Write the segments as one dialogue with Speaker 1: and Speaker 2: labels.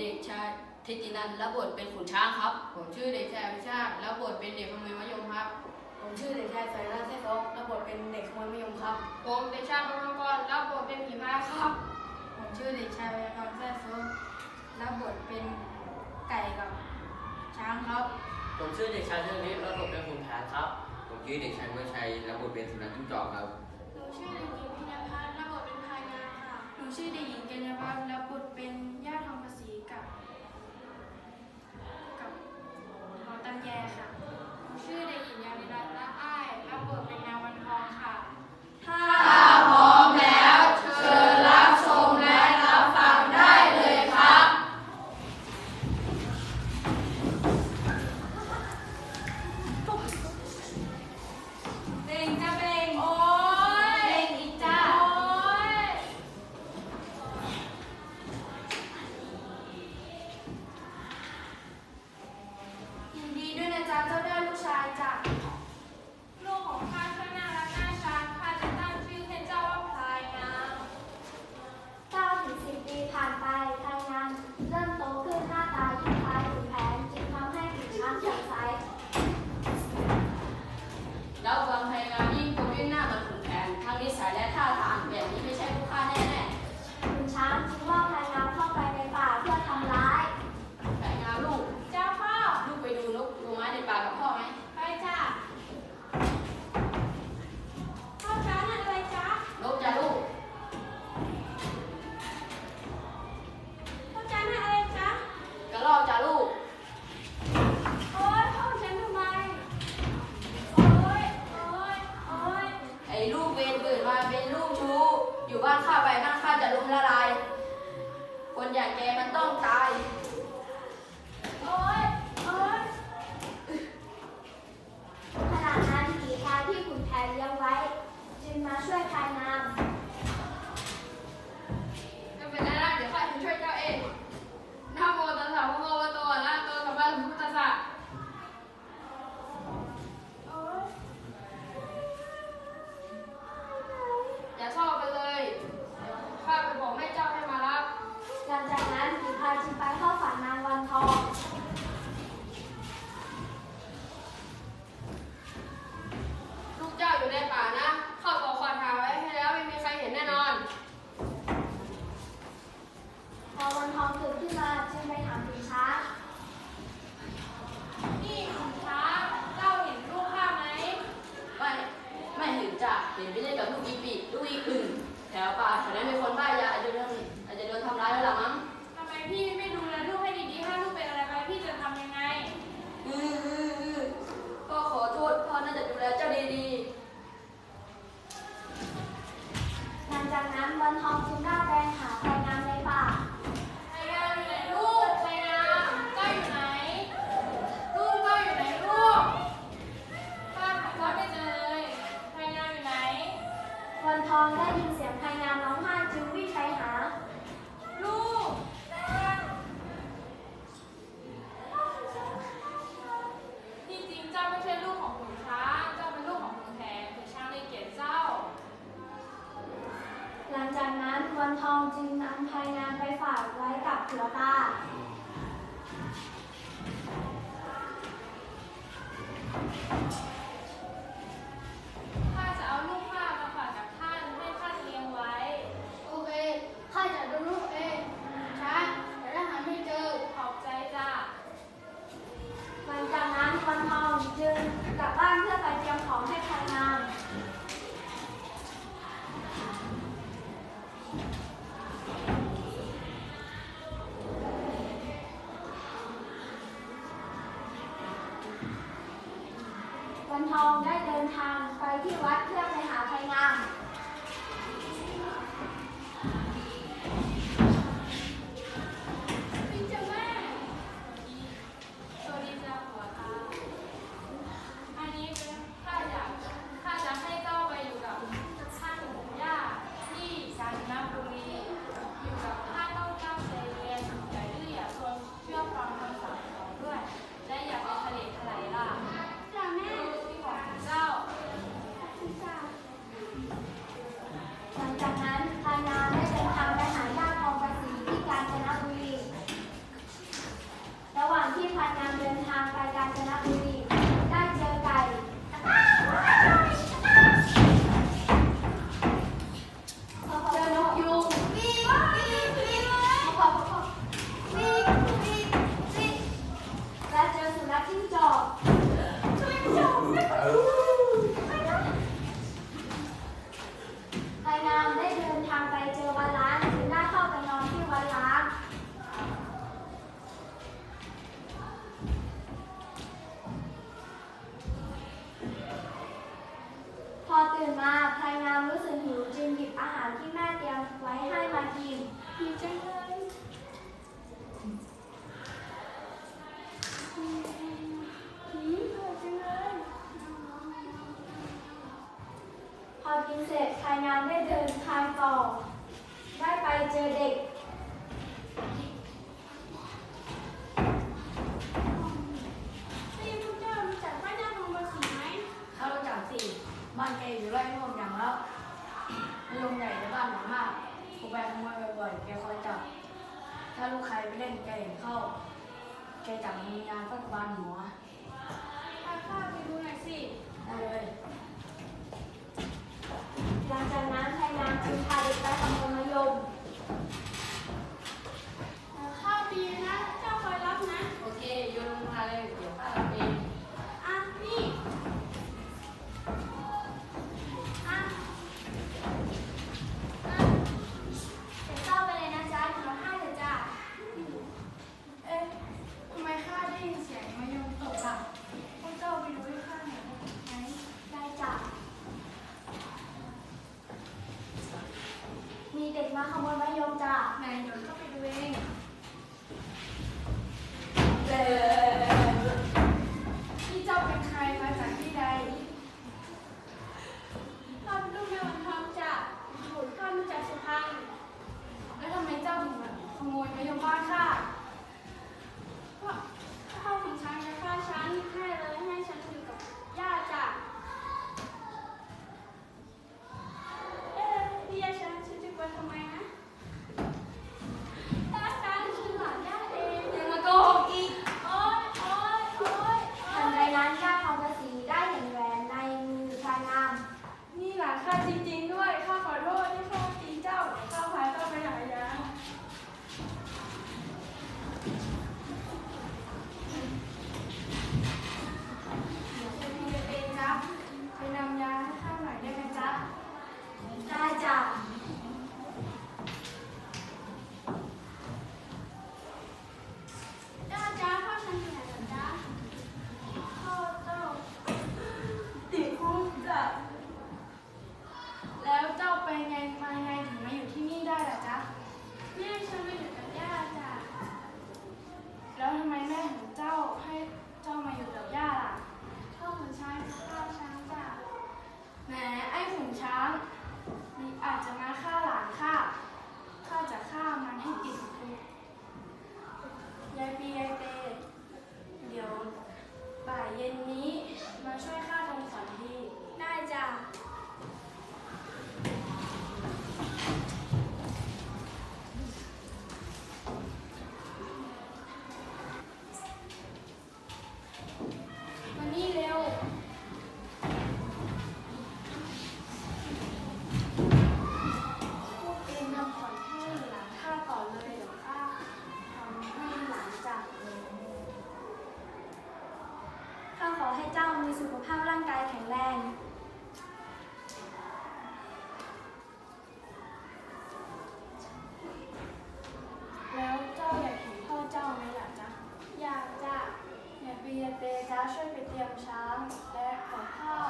Speaker 1: เด็
Speaker 2: กชายเทิตินันและบทเป็นขุนช้างครับ ผมชื่อเด็กชายพิชาติรับทเป็นเด็กขโมยมะยมครับ
Speaker 3: ผมชื่อเด็กชายสายราชแท้ซอกรับบทเป็นเด็กขโมยมะยมครับ
Speaker 2: ผมเด็กชายพงศ์กรและบทเป็นผีพายครับ
Speaker 3: ผมชื่อเด็กชายพยากรแท้ซอกรับบทเป็นไก่กับช้างครับ
Speaker 4: ผมชื่อเด็กชายเทวิทย์รับบทเป็นขุนช้างครับ ผมชื่อเด็กชายเวชัยและบทเป็นสุนัขจิ้จอกครับ
Speaker 1: หนูชื่อเด็กหญิงพิญญาพัฒน์รับบทเป็นพายงาค่ะ
Speaker 3: หนูชื่อเด็กหญิงกัญญาพัฒน์รับบทเป็นย่า กลับ Sampai. Thank you. ทอง
Speaker 2: ได้เดิ
Speaker 1: นทาง
Speaker 2: ไป
Speaker 1: ที่
Speaker 2: วัดเพื่อไปหา
Speaker 1: ภัยงา
Speaker 2: ม
Speaker 1: ได้
Speaker 3: เดิ
Speaker 1: นทางต่
Speaker 3: อ ได้
Speaker 1: ไปเจ
Speaker 3: อเด็ก
Speaker 1: นี่
Speaker 5: พวกเจ้ารู้จักพระเจ้าทองประสีไหม
Speaker 6: ข้ารู้จักสิบ้านแกอยู่ไร่ม่วงอย่างแล้วมายมใหญ่ในบ้านหลังมากกูไปขโมยบ่อยๆแกคอยจับ ถ้าลูกใครไปเล่นแกเห็นเข้า แกจับมีงานก็บานหัว
Speaker 5: พาข้าไปดูหน่อยสิ
Speaker 6: ได้เลย
Speaker 1: นนี้มาช่วย ช่
Speaker 5: วยไปเตรีย
Speaker 1: ม
Speaker 5: ช้างและกับข้าว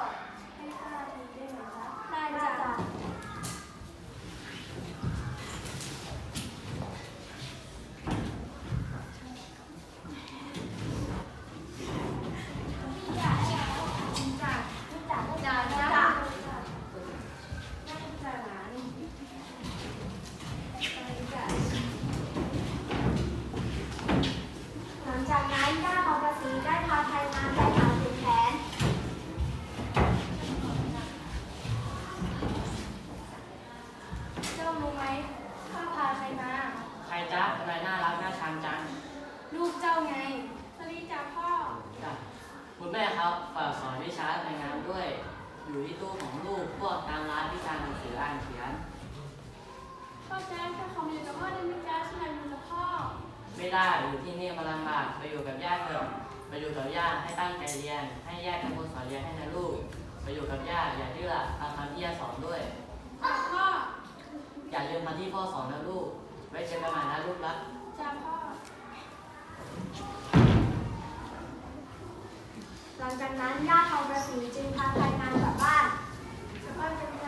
Speaker 5: ไง
Speaker 1: สวัสดีจ้ะพ่อ
Speaker 7: จ้ะคุณแม่ครับฝากสอนวิชาในงานด้วย อยู่ที่ตู้ของลูกพวกตามร้านวิชาหนังสืออ่านเขียน
Speaker 1: พ่อจ้าข้าขอมาอยู่กับพ่อได้ไหมจ้าฉันอยากอยู่กับพ่อ
Speaker 7: ไม่ได้อยู่ที่นี่มาลำบากไปอยู่กับย่าเถอะไปอยู่กับย่าให้ตั้งใจเรียน ให้ย่าเป็นคนสอนเรียนให้นะลูก ไปอยู่กับย่าอย่าดื้อละทำตามที่ย่าสอนด้วย
Speaker 1: จ้ะพ่อ
Speaker 7: อย่าลืมมาที่พ่อสอนนะลูก ไว้เจอกันใหม่นะลูกรัก
Speaker 1: จ้ะพ่อ
Speaker 6: หลังจากนั้นย่าทองประสีจึงพาทายงานกลับ
Speaker 5: บ้าน
Speaker 1: แล้วก็จะ